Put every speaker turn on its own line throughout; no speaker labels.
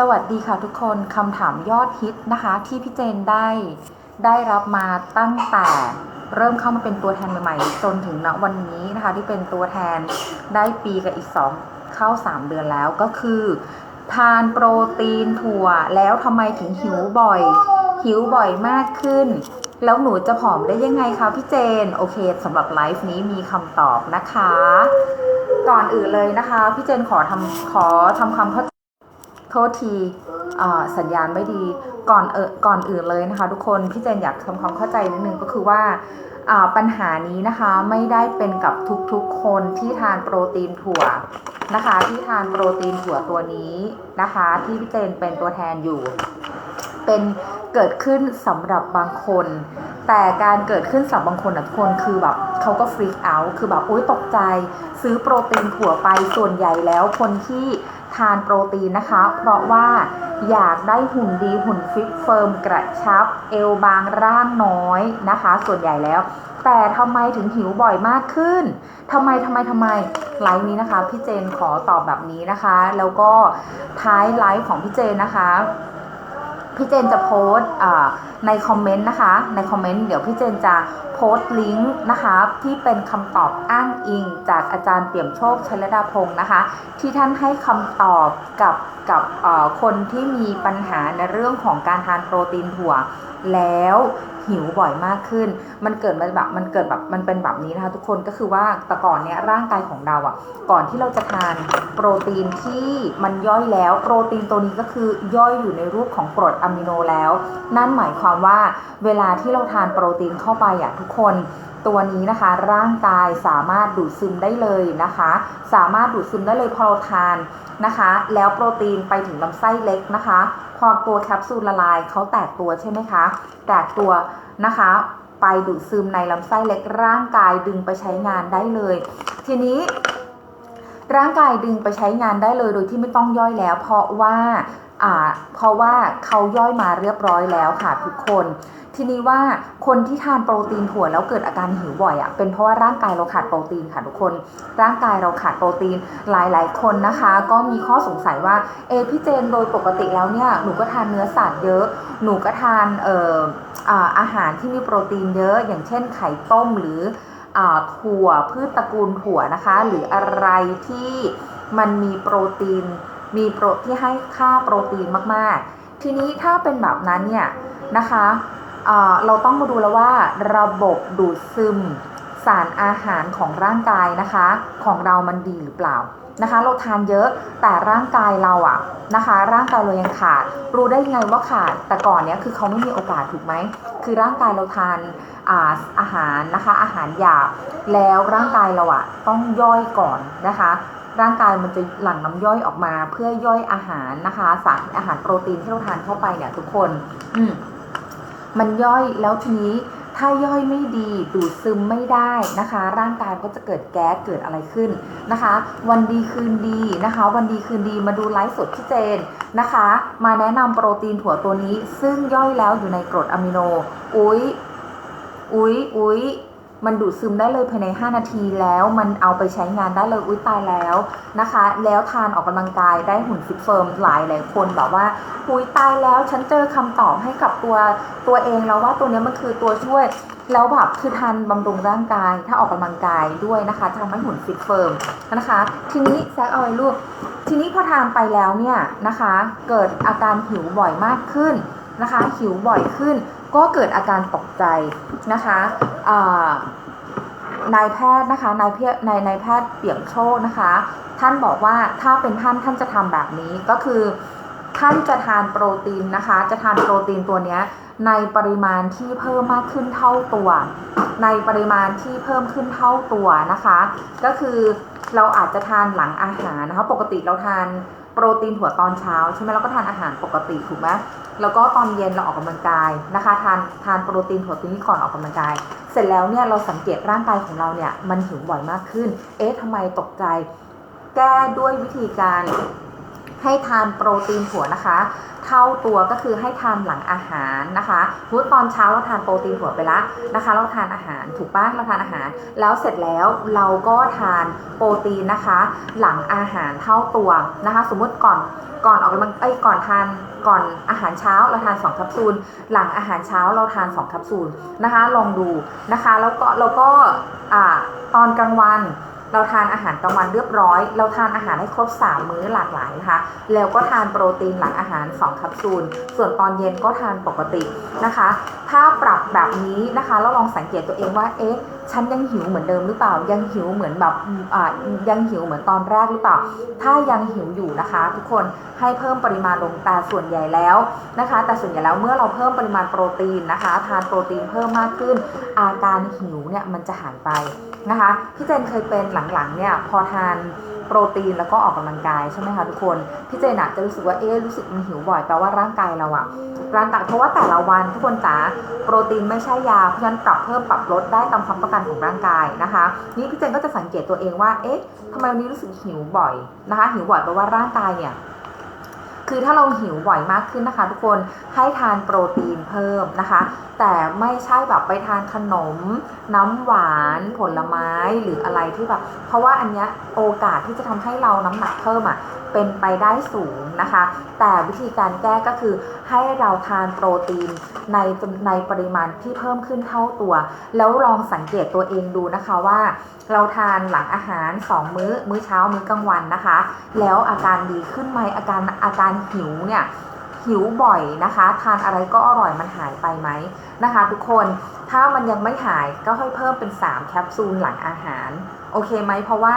สวัสดีค่ะทุกคนคำถามยอดฮิตนะคะ ที่พี่เจนได้ได้รับมาตั้งแต่เริ่มเข้ามาเป็นตัวแทนใหม่ๆ จนถึงณวันนี้นะคะ ที่เป็นตัวแทนได้ปีกับอีก 2 เข้า 3 เดือนแล้วก็คือ ทานโปรตีนถั่วแล้วทำไมถึงหิวบ่อย หิวบ่อยมากขึ้น แล้วหนูจะผอมได้ยังไงคะพี่เจน โอเคสำหรับไลฟ์นี้มีคำตอบนะคะ ก่อนอื่นเลยนะคะ พี่เจนขอทำขอทำความเข้า ทษทีสัญญาณไม่ดีก่อนเออก่อนอื่นเลยนะคะทุกคนพี่เจนอยากทำความเข้าใจนิดนึงก็คือว่าอ่าปัญหานี้นะคะไม่ได้เป็นกับทุกๆคนที่ทานโปรตีนถั่วนะคะ ที่ทานโปรตีนถั่วตัวนี้นะคะ ที่พี่เจนเป็นตัวแทนอยู่ เป็นเกิดขึ้นสำหรับบางคน แต่การเกิดขึ้นสำหรับบางคนนะทุกคนคือแบบเขาก็ฟรีกเอาคือแบบโอ๊ยตกใจ ซื้อโปรตีนถั่วไปส่วนใหญ่แล้วคนที่ ทานโปรตีนนะคะ เพราะว่าอยากได้หุ่นดีหุ่นฟิตเฟิร์มกระชับ เอวบางร่างน้อยนะคะ ส่วนใหญ่แล้ว แต่ทำไมถึงหิวบ่อยมากขึ้นทำไมทำไมทำไมไลฟ์นี้นะคะพี่เจนขอตอบแบบนี้นะคะ แล้วก็ท้ายไลฟ์ของพี่เจนนะคะพี่เจนจะโพสต์ในคอมเมนต์นะคะ ในคอมเมนต์เดี๋ยวพี่เจนจะโพสต์ลิงก์นะคะที่เป็นคำตอบอ้างอิง จากอาจารย์เปี่ยมโชคชัยรดาพงศ์นะคะ ที่ท่านให้คำตอบกับกับคนที่มีปัญหาในเรื่องของการทานโปรตีนถั่ว แล้วหิวบ่อยมากขึ้น มันเกิดมาแบบมันเกิดแบบมันเป็นแบบนี้นะคะ ทุกคนก็คือว่าแต่ก่อนเนี้ยร่างกายของเราอะ่ะ ก่อนที่เราจะทานโปรตีนที่มันย่อยแล้ว โปรตีนตัวนี้ก็คือย่อยอยู่ในรูปของกรดอะมิโนแล้ว นั่นหมายความว่าเวลาที่เราทานโปรตีนเข้าไปอะทุกคน ตัวนี้นะคะร่างกายสามารถดูดซึมได้เลยนะคะ สามารถดูดซึมได้เลยพอเราทานนะคะ แล้วโปรตีนไปถึงลำไส้เล็กนะคะ พอตัวแคปซูลละลายเขาแตกตัวใช่ไหมคะ แตกตัวนะคะไปดูดซึมในลำไส้เล็กร่างกายดึงไปใช้งานได้เลย ทีนี้ร่างกายดึงไปใช้งานได้เลยโดยที่ไม่ต้องย่อยแล้ว เพราะว่าอ่า เพราะว่าเขาย่อยมาเรียบร้อยแล้วค่ะทุกคน ทีนี้ว่าคนที่ทานโปรตีนถั่วแล้วเกิดอาการหิวบ่อยอะ่ะเป็นเพราะว่าร่างกายเราขาดโปรตีนค่ะทุกคน ร่างกายเราขาดโปรตีนหลายๆ คนนะคะ ก็มีข้อสงสัยว่าเอพี่เจนโดยปกติแล้วเนี่ยหนูก็ทานเนื้อสัตว์เยอะ หนูก็ทานเอ่ออาอาหารที่มีโปรตีนเยอะ อย่างเช่นไข่ต้มหรืออ่าถั่วพืชตระกูลถั่วนะคะ หรืออะไรที่มันมีโปรตีน มีโปรที่ให้ค่าโปรตีนมากๆ ทีนี้ถ้าเป็นแบบนั้นเนี่ยนะคะเเราต้องมาดูแล้วว่าระบบดูดซึมสารอาหารของร่างกายนะคะ ของเรามันดีหรือเปล่า นะคะ เราทานเยอะแต่ร่างกายเราอะนะคะ ร่างกายเรายังขาด รู้ได้ไงว่าขาด แต่ก่อนเนี้ยคือเขาไม่มีโอกาสถูกไหม คือร่างกายเราทานอาอาหารนะคะ อาหารหยาบแล้วร่างกายเราอะต้องย่อยก่อนนะคะร่างกายมันจะหลั่งน้ำย่อยออกมา เพื่อย่อยอาหารนะคะ สารอาหารโปรตีนที่เราทานเข้าไปเนี่ยทุกคน อืมันย่อยแล้วทีนี้ ถ้าย่อยไม่ดีดูดซึมไม่ได้นะคะ ร่างกายก็จะเกิดแก๊สเกิดอะไรขึ้นนะคะ วันดีคืนดีนะคะ วันดีคืนดีมาดูไลฟ์สดพี่เจนนะคะ มาแนะนำโปรตีนถั่วตัวนี้ ซึ่งย่อยแล้วอยู่ในกรดอะมิโน อุ๊ยอุ๊ยอุ๊ย มันดูดซึมได้เลยภายใน 5 นาทีแล้วมันเอาไปใช้งานได้เลยอุ๊ยตายแล้วนะคะ แล้วทานออกกำลังกายได้หุ่นฟิตเฟิร์มหลายหลายคนแบบว่าอุ๊ยตายแล้วฉันเจอคำตอบให้กับตัวตัวเองแล้วว่าตัวนี้มันคือตัวช่วยแล้วแบบคือทานบำรุงร่างกายถ้าออกกำลังกายด้วยนะคะจะทำให้หุ่นฟิตเฟิร์มนะคะ ทีนี้แซกเอาไว้ลูกทีนี้พอทานไปแล้วเนี่ยนะคะ เกิดอาการหิวบ่อยมากขึ้นนะคะ หิวบ่อยขึ้น ก็เกิดอาการตกใจนะคะนายแพทย์นะคะนายแพทย์นายนายแพทย์เปี่ยมโชคนะคะ ท่านบอกว่าถ้าเป็นท่านท่านจะทำแบบนี้ก็คือท่านจะทานโปรตีนนะคะ จะทานโปรตีนตัวเนี้ย ในปริมาณที่เพิ่มมากขึ้นเท่าตัว ในปริมาณที่เพิ่มขึ้นเท่าตัวนะคะ ก็คือเราอาจจะทานหลังอาหารนะคะ ปกติเราทานโปรตีนถั่วตอนเช้าใช่ไหมเราก็ทานอาหารปกติถูกไหมแล้วก็ตอนเย็นเราออกกำลังกายนะคะ ทานทานโปรตีนถั่วตัวนี้ก่อนออกกำลังกาย เสร็จแล้วเนี่ยเราสังเกตร่างกายของเราเนี่ยมันหิวบ่อยมากขึ้น เอ๊ะทำไมตกใจ แก้ด้วยวิธีการ ให้ทานโปรตีนถั่วนะคะ เท่าตัวก็คือให้ทานหลังอาหารนะคะสมมติตอนเช้าเราทานโปรตีนถั่วไปละนะคะ เราทานอาหารถูกป้ะเราทานอาหาร แล้วเสร็จแล้วเราก็ทานโปรตีนนะคะ หลังอาหารเท่าตัวนะคะ สมมุติก่อนก่อนออกกำลังเอ้ก่อนทานก่อนอาหารเช้าเราทาน2แคปซูล หลังอาหารเช้าเราทาน2แคปซูลนะคะ ลองดูนะคะ แล้วก็แล้วก็อ่าตอนกลางวัน เราทานอาหารกลางวันเรียบร้อย เราทานอาหารให้ครบ 3 มื้อหลากหลายนะคะ แล้วก็ทานโปรตีนหลังอาหาร 2 แคปซูล ส่วนตอนเย็นก็ทานปกตินะคะ ถ้าปรับแบบนี้นะคะ เราลองสังเกตตัวเองว่า เอ๊ะ ฉันยังหิวเหมือนเดิมหรือเปล่า ยังหิวเหมือนแบบอ่ายังหิวเหมือนตอนแรกหรือเปล่า ถ้ายังหิวอยู่นะคะ ทุกคนให้เพิ่มปริมาณลงแต่ส่วนใหญ่แล้วนะคะ แต่ส่วนใหญ่แล้วเมื่อเราเพิ่มปริมาณโปรตีนนะคะ ทานโปรตีนเพิ่มมากขึ้น อาการหิวเนี่ยมันจะหายไปนะคะพี่เจนเคยเป็นหลังๆเนี่ยพอทาน โปรตีนแล้วก็ออกกำลังกายใช่ไหมคะทุกคนพี่เจนอะจะรู้สึกว่าเอ๊รู้สึกมันหิวบ่อยแปลว่าร่างกายเราอะร่างกายเพราะว่าแต่ละวันทุกคนจ๋าโปรตีนไม่ใช่ยาเพราะฉะนั้นปรับเพิ่มปรับลดได้ตามความต้องการของร่างกายนะคะ นี่พี่เจนก็จะสังเกตตัวเองว่าเอ๊ะทำไมวันนี้รู้สึกหิวบ่อยนะคะ หิวบ่อยแปลว่าร่างกายเนี่ย คือถ้าเราหิวบ่อยมากขึ้นนะคะ ทุกคนให้ทานโปรตีนเพิ่มนะคะ แต่ไม่ใช่แบบไปทานขนม น้ำหวาน ผลไม้หรืออะไรที่แบบ เพราะว่าอันเนี้ยโอกาสที่จะทำให้เราน้ำหนักเพิ่มอะ เป็นไปได้สูงนะคะ แต่วิธีการแก้ก็คือให้เราทานโปรตีนในในปริมาณที่เพิ่มขึ้นเท่าตัว แล้วลองสังเกตตัวเองดูนะคะว่า เราทานหลังอาหาร 2 มื้อ มื้อเช้ามื้อกลางวันนะคะ แล้วอาการดีขึ้นไหมอาการอาการหิวเนี่ย หิวบ่อยนะคะ ทานอะไรก็อร่อยมันหายไปไหมนะคะ ทุกคนถ้ามันยังไม่หายก็ค่อยเพิ่มเป็น 3 แคปซูลหลังอาหาร โอเคไหมเพราะว่า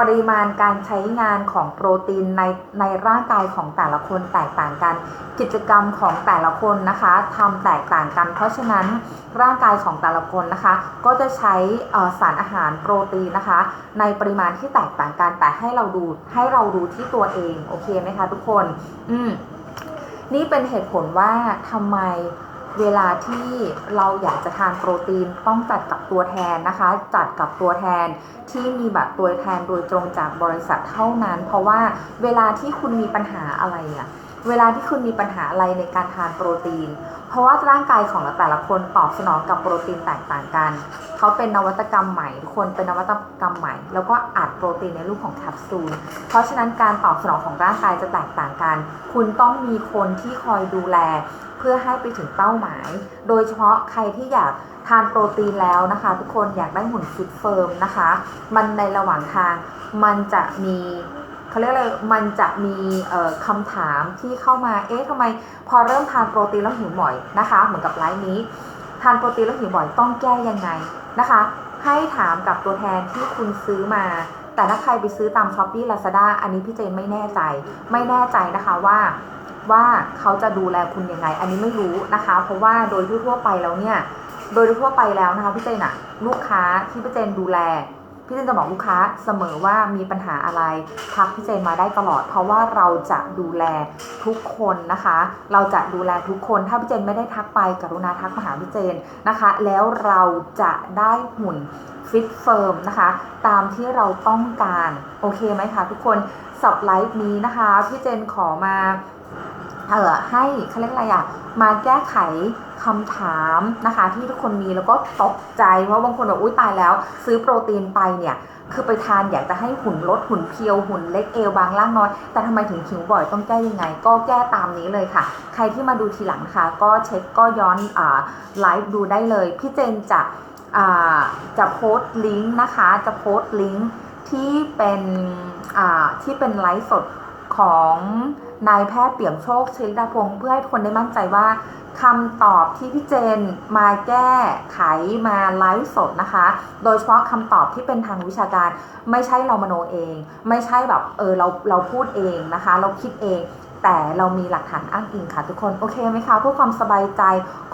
ปริมาณการใช้งานของโปรตีนในในร่างกายของแต่ละคนแตกต่างกัน กิจกรรมของแต่ละคนนะคะทำแตกต่างกัน เพราะฉะนั้นร่างกายของแต่ละคนนะคะ ก็จะใช้สารอาหารโปรตีนนะคะ ในปริมาณที่แตกต่างกันแต่ให้เราดูให้เราดูที่ตัวเอง โอเคไหมคะทุกคน อืม นี่เป็นเหตุผลว่าทำไมเวลาที่เราอยากจะทานโปรตีนต้องจัดกับตัวแทนนะคะ จัดกับตัวแทนที่มีบัตรตัวแทนโดยตรงจากบริษัทเท่านั้น เพราะว่าเวลาที่คุณมีปัญหาอะไรอะ เวลาที่คุณมีปัญหาอะไรในการทานโปรตีน เพราะว่าร่างกายของเราแต่ละคนตอบสนองกับโปรตีนแตกต่างกัน เขาเป็นนวัตกรรมใหม่ทุกคนเป็นนวัตกรรมใหม่ แล้วก็อัดโปรตีนในรูปของแคปซูล เพราะฉะนั้นการตอบสนองของร่างกายจะแตกต่างกัน คุณต้องมีคนที่คอยดูแล เพื่อให้ไปถึงเป้าหมาย โดยเฉพาะใครที่อยากทานโปรตีนแล้วนะคะ ทุกคนอยากได้หุ่นฟิตเฟิร์มนะคะ มันในระหว่างทางมันจะมี เขาเรียกอะไรมันจะมีเอ่อคำถามที่เข้ามาเอ๊ะทำไมพอเริ่มทานโปรตีนแล้วหิวบ่อยนะคะ เหมือนกับไลฟ์นี้ ทานโปรตีนแล้วหิวบ่อยต้องแก้ยังไงนะคะ ให้ถามกับตัวแทนที่คุณซื้อมาแต่ถ้าใครไปซื้อตาม s h อ p e e Lazada อันนี้พี่เจนไม่แน่ใจ ไม่แน่ใจนะคะว่าว่าเขาจะดูแลคุณยังไง อันนี้ไม่รู้นะคะ เพราะว่าโดยทั่วไปแล้วเนี่ย โดยทั่วไปแล้วนะคะพี่เจนอะลูกค้าที่พี่เจนดูแล พี่เจนจะบอกลูกค้าเสมอว่ามีปัญหาอะไรทักพี่เจนมาได้ตลอด เพราะว่าเราจะดูแลทุกคนนะคะ เราจะดูแลทุกคนถ้าพี่เจนไม่ได้ทักไปกรุณาทักมาหาพี่เจนนะคะ แล้วเราจะได้หุ่นฟิตเฟิร์มนะคะ ตามที่เราต้องการ โอเคไหมคะทุกคนสับไลฟ์นี้นะคะ พี่เจนขอมา ให้เขาเรียกอะไรอะมาแก้ไขคำถามนะคะที่ทุกคนมีแล้วก็ตกใจเพราะบางคนบอกอุ้ยตายแล้ว ซื้อโปรตีนไปเนี่ยคือไปทานอยากจะให้หุ่นลดหุ่นเพียวหุ่นเล็กเอวบางล่างน้อย แต่ทำไมถึงหิวบ่อยต้องแก้ยังไง ก็แก้ตามนี้เลยค่ะ ใครที่มาดูทีหลังนะคะก็เช็คก็ย้อนไลฟ์ดูได้เลย พี่เจนจะจะโพสต์ลิงก์นะคะ จะโพสต์ลิงก์ที่เป็นที่เป็นไลฟ์สดของ นายแพทย์เปี่ยมโชคชลิดาพงศ์เพื่อให้คนได้มั่นใจว่าคำตอบที่พี่เจนมาแก้ไขมาไลฟ์สดนะคะ โดยเฉพาะคำตอบที่เป็นทางวิชาการ ไม่ใช่เรามโนเอง ไม่ใช่แบบเออเราเราพูดเองนะคะ เราคิดเอง แต่เรามีหลักฐานอ้างอิงค่ะทุกคน โอเคไหมคะเพื่อความสบายใจ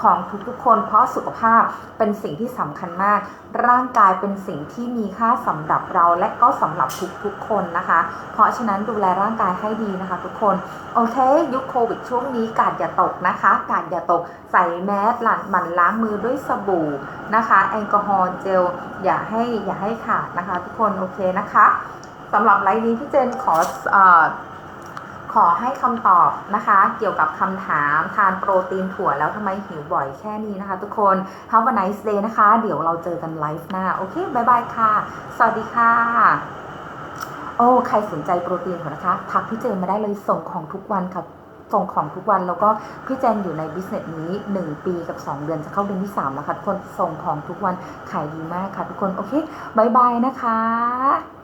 ของทุกๆคน เพราะสุขภาพเป็นสิ่งที่สำคัญมาก ร่างกายเป็นสิ่งที่มีค่าสำหรับเราและก็สำหรับทุกๆคนนะคะ เพราะฉะนั้นดูแลร่างกายให้ดีนะคะ ทุกคน โอเค ยุคโควิดช่วงนี้กาดอย่าตกนะคะ กาดอย่าตกใส่แมสหลั่นหมั่นล้างมือด้วยสบู่นะคะ แอลกอฮอล์เจลอย่าให้อย่าให้ขาดนะคะ ทุกคนโอเคนะคะสำหรับไลฟ์นี้พี่เจนขออ ขอให้คำตอบนะคะ เกี่ยวกับคำถามทานโปรตีนถั่วแล้วทำไมหิวบ่อยแค่นี้นะคะ ทุกคน Have a nice day นะคะ เดี๋ยวเราเจอกันไลฟ์หน้า โอเคบายบายค่ะ สวัสดีค่ะ โอ้ใครสนใจโปรตีนถั่วนะคะ ทักพี่เจนมาได้เลยส่งของทุกวันค่ะส่งของทุกวันแล้วก็พี่เจนอยู่ในบิสเนสนี้ 1 ปีกับ 2 เดือนจะเข้าเดือนที่ 3 แล้วค่ะทุกคนส่งของทุกวันขายดีมากค่ะทุกคนโอเคบายบายนะคะ